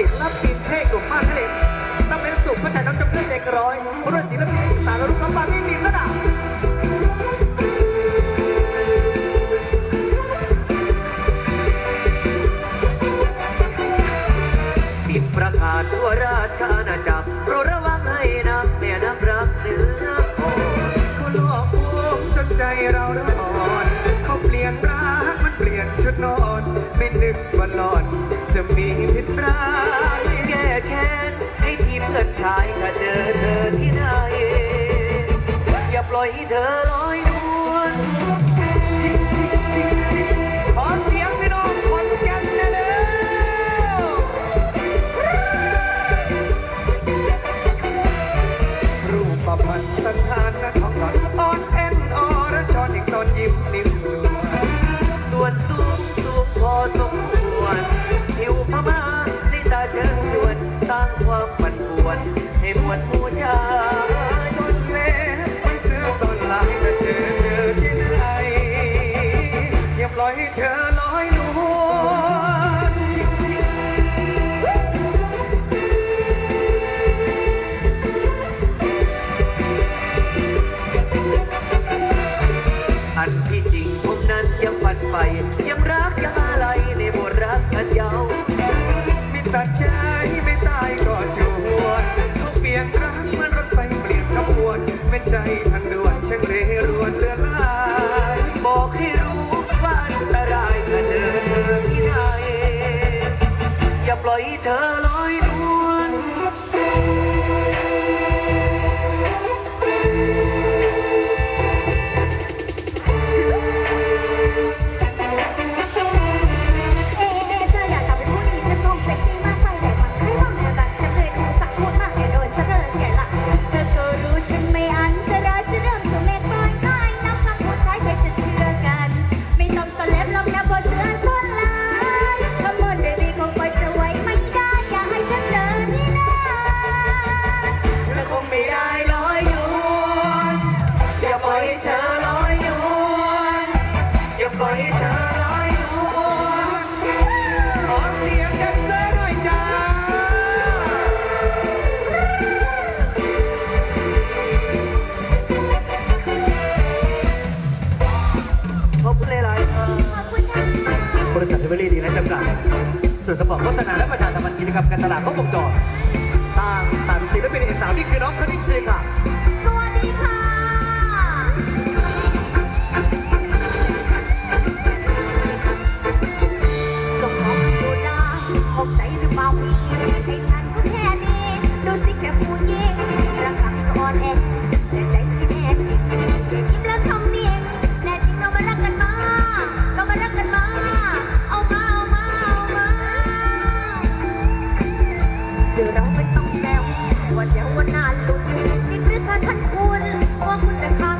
ศิลปินเทพหลวงมมาทะเลต้องเป็นสุขพระชายทร์น้ำจมเพื่อนเด็กร้อยเพราะศิลปิน อแค้นให้ทีเพื่อนชายถ้าเจอเธอที่ไหนอย่าปล่อยให้เธอลอย ริษัทเทเวอรี่ดีและจำกัดส่วนสปอร์ตโฆษณาและประชาสัมพันธ์กิจกรรมการตลาดครบวงจรสร้างสรรค์ศิลปินเอกสาวนี่คือน้องคณิตศิริค่ะ นาลุกนี่คือท่านท่านคุณว่าคุณจะค้า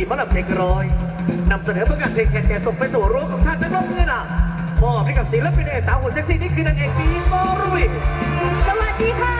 ีมะลำเพลงร้อยนำเสนอเพื่กานเพลงแทนแต่ส่งไปสู่รั้วของชาติในร้องเงินอะมอบให้กับศิลปินเอกสาวหุ่นเซ็กซี่นี่คือนางเอกดีมอรุยสวัสดีค่ะ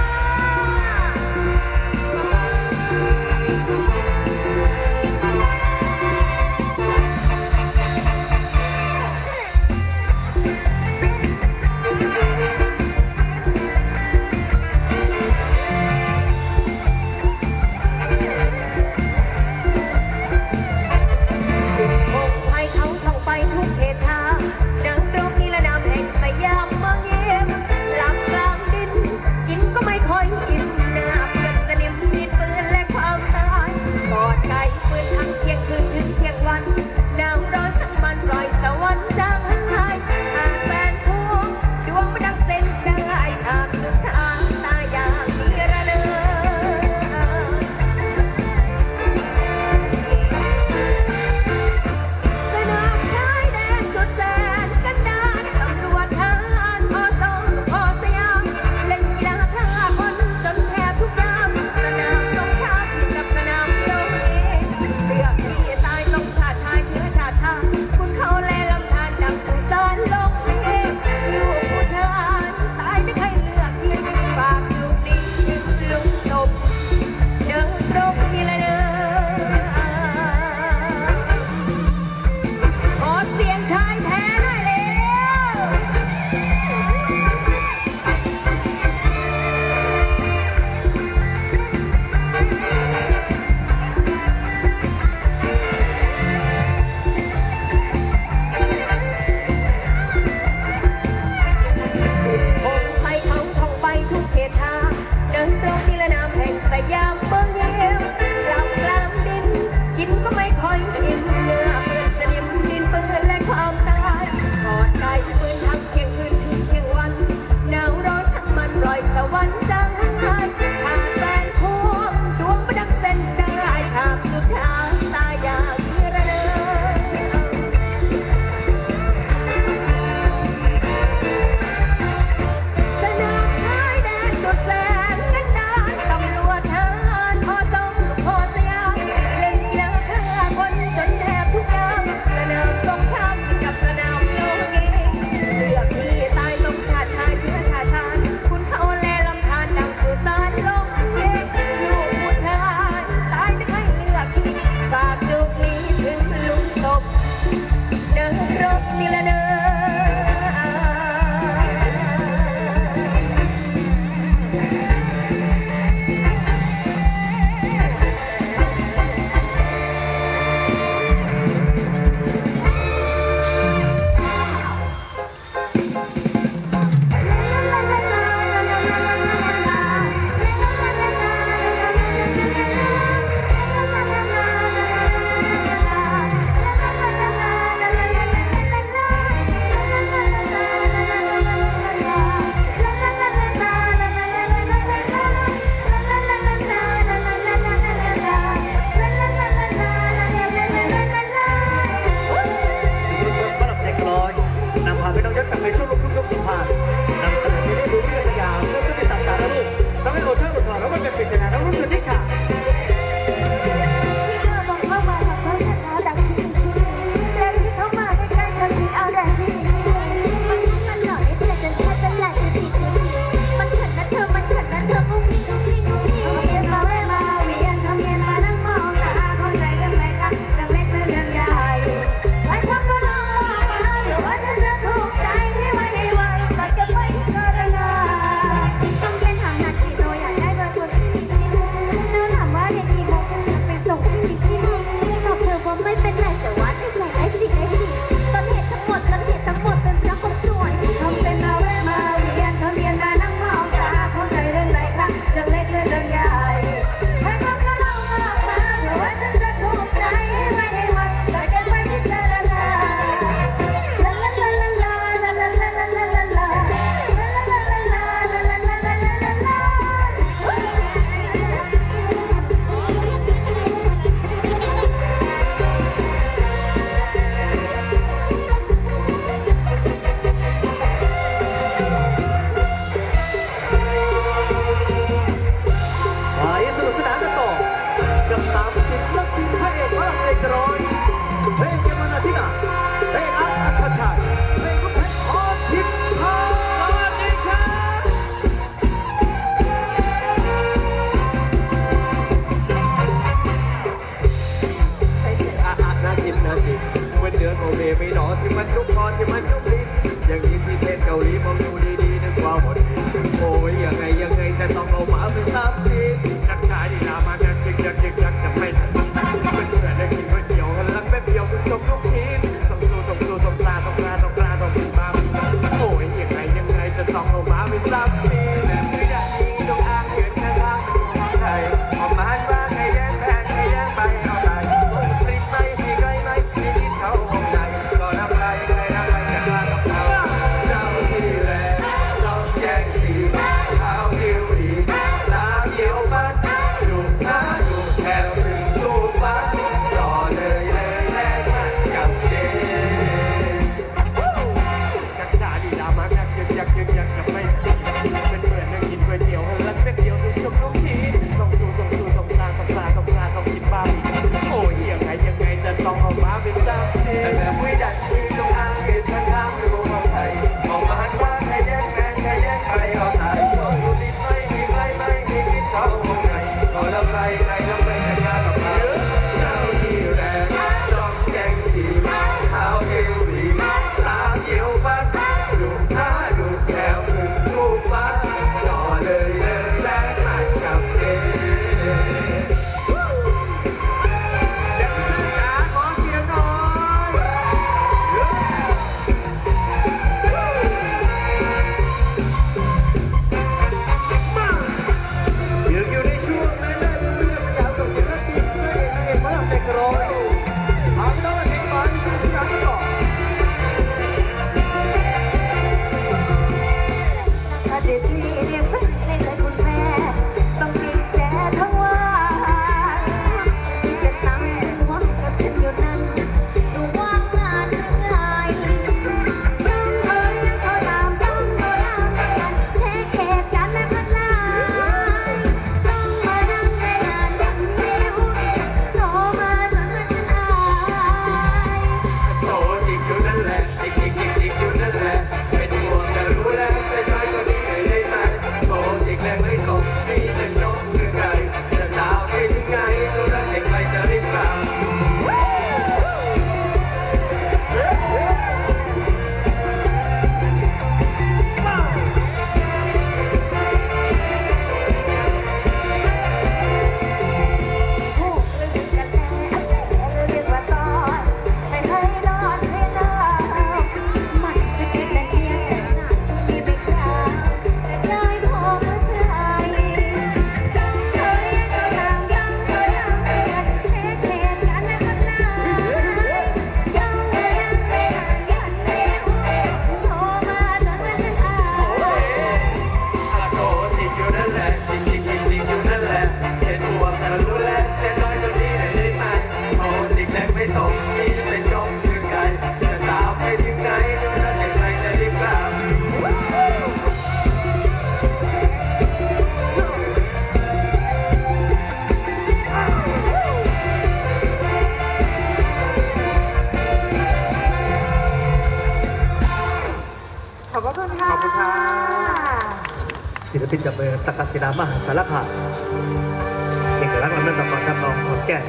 กลักษลำนั้นตะกอนทำนองขอนแก่น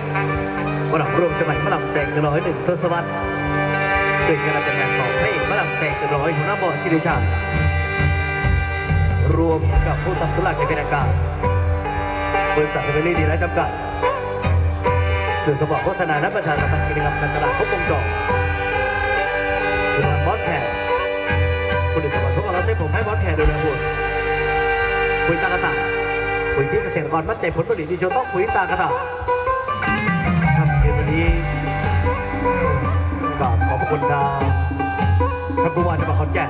มะลำรวมสมัยมะลำแตงร้อยหนึ่งทศวรรษเป็นการจัดงานของให้มะลำแตงร้อยหัวหน้าบอดศิริชารวมกับผู้สำธุรกิจเบรรยากาศบริษัทเทเวลี่ดีและจำกัดสื่อสมองโฆษณาและประชาสัมพันธ์กิจกรรมการตลาดครบวงจรคุณบอสแคร์คุณดิตะวันพวกเราใช้ผมให้บอสแคร์โดยแลบุตรคุยตากรต่าย ปุ๋ยที่เกษตรกรมั่นใจผลผลิตดีโชต้องปุ๋ยตากระดาษครับเดือนนี้กรบขอบคุณดางท่านผู้ว่าจังหวัดขอนแก่น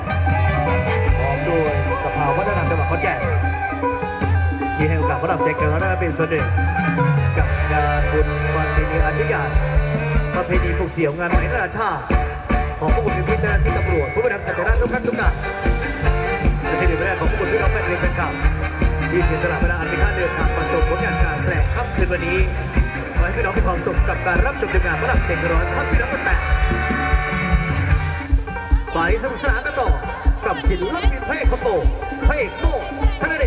พร้อมด้วยสภาวัฒนธรรมจังหวัดขอนแก่นที่ให้โอกาสพระรับใจเกินอดเป็นส่วนหนึ่งกับงานบุญวันปีนี้อาทิยานประเพณีผูกเสี่ยวงานไหมนานาชาติของผู้บุญพิจารที่ตำรวจผู้บริหารสัจจรานทุกท่านทุกการจะเป็เรื่องแรกของผู้คนที่เราเป็นเรียนเป็นกลับ ที่เสียสละพรลาอันมีค่าเดินทางมาสมผลงานการแสดงค่ำคืนวันนี้ขอให้พี่น้องมีความสุขกับการรับชมทีมงานระดับเจ็ดร้อยท่านพี่น้องกันแต่ไปสนุกสนานกันต่อกับศิลปินพรเพ่คอมโบพระเอกโบธนเด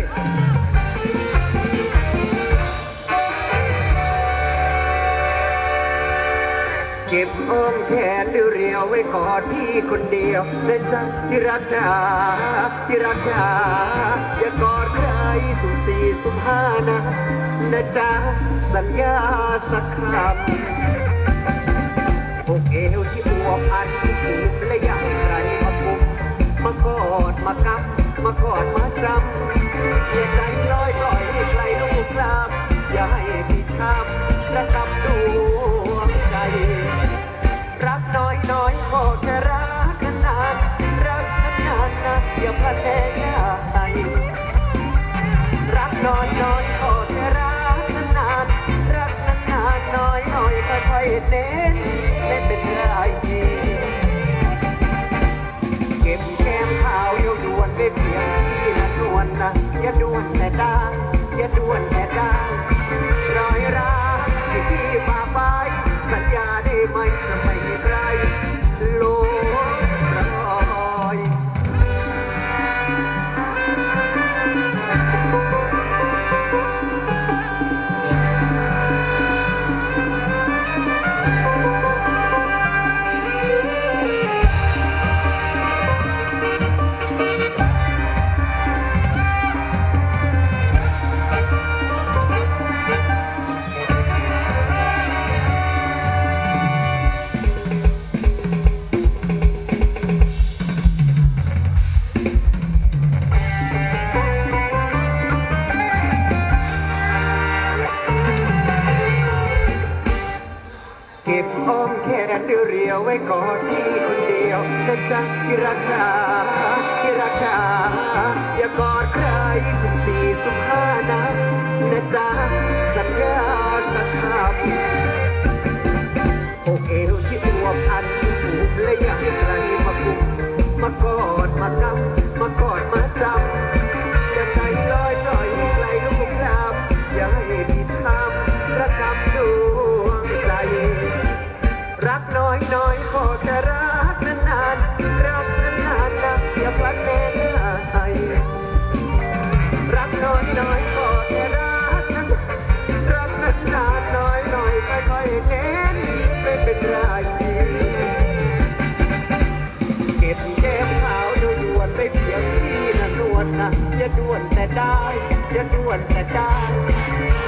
ก็บอ้อมแขนเรียวไว้กอดพี่คนเดียวนะจ๊ะที่รักจ๋าที่รักจ๋าอย่ากอดใครสุ่มสี่สุ่มห้านะนะจ๊ะสัญญาสักคำพวกเอวที่อวบอันที่ถูกและอยากใครมาปุมมากอดมากำมากอดมาจำอย่าใจลอยปล่อยให้ใครลูกลามอย่าให้พี่ช้ำระกำดวงใจ น้อยน้อยขอแค่รักนานรักนานๆนะอย่าพลันแน่ยาให้รักน้อยน้อยขอแค่รักนานรักนานน้อยน้อยค่อยๆเน้นไม่เป็นไรเก็บแก้มขาวเยาด่วนไม่เพียงพี่นะนวลนะอย่าด่วนแต่ได้อย่าด่วนแต่ได้รอยรักที่พี่ฝาไว้สัญญาได้ไหมจะไม่ำ ยงพี่นะนวลนะอย่าด่วนแต่ได้จะด่วนแต่ได้